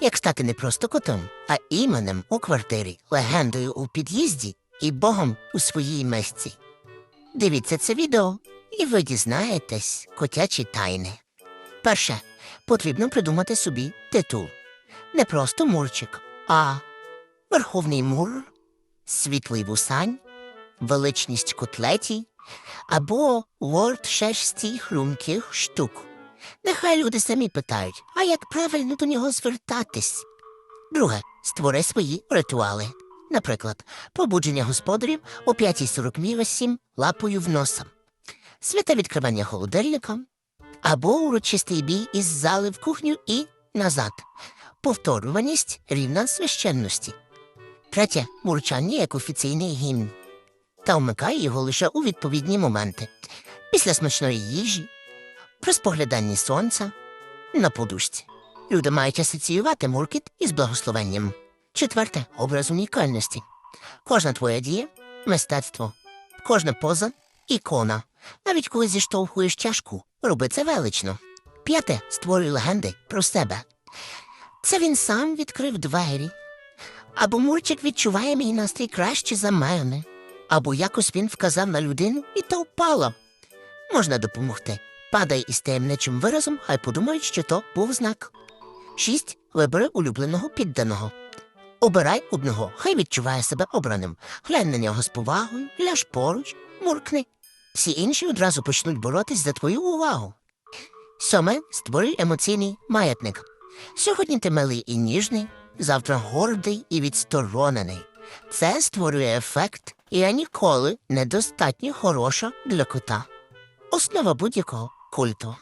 як стати не просто котом, а іменем у квартирі, легендою у під'їзді і богом у своїй месці. Дивіться це відео, і ви дізнаєтесь котячі тайни. Перше, потрібно придумати собі титул. Не просто мурчик, а Верховний Мур, Світлий Вусань, Величність котлеті або лорд шерсті хрумких штук. Нехай люди самі питають, а як правильно до нього звертатись? Друге, створи свої ритуали. Наприклад, побудження господарів о 5.48 лапою в носа, святе відкривання холодильника або урочистий бій із зали в кухню і назад. Повторюваність рівна священності. Третє мурчання як офіційний гімн. Та вмикай його лише у відповідні моменти. Після смачної їжі, при спогляданні сонця, на подушці. Люди мають асоціювати муркіт із благословенням. Четверте образ унікальності. Кожна твоя дія мистецтво, кожна поза ікона. Навіть коли зіштовхуєш чашку, роби це велично. П'яте створюй легенди про себе. Це він сам відкрив двері. Або Мурчик відчуває мій настрій краще за мене. Або якось він вказав на людину і та впала. Можна допомогти. Падай із таємничим виразом, хай подумають, що то був знак. Шість. Вибери улюбленого підданого. Обирай одного, хай відчуває себе обраним. Глянь на нього з повагою, ляж поруч, муркни. Всі інші одразу почнуть боротись за твою увагу. Сьоме створюй емоційний маятник. Сьогодні ти милий і ніжний, завтра гордий і відсторонений. Це створює ефект, і я ніколи недостатньо хороша для кота. Основа будь-якого culto.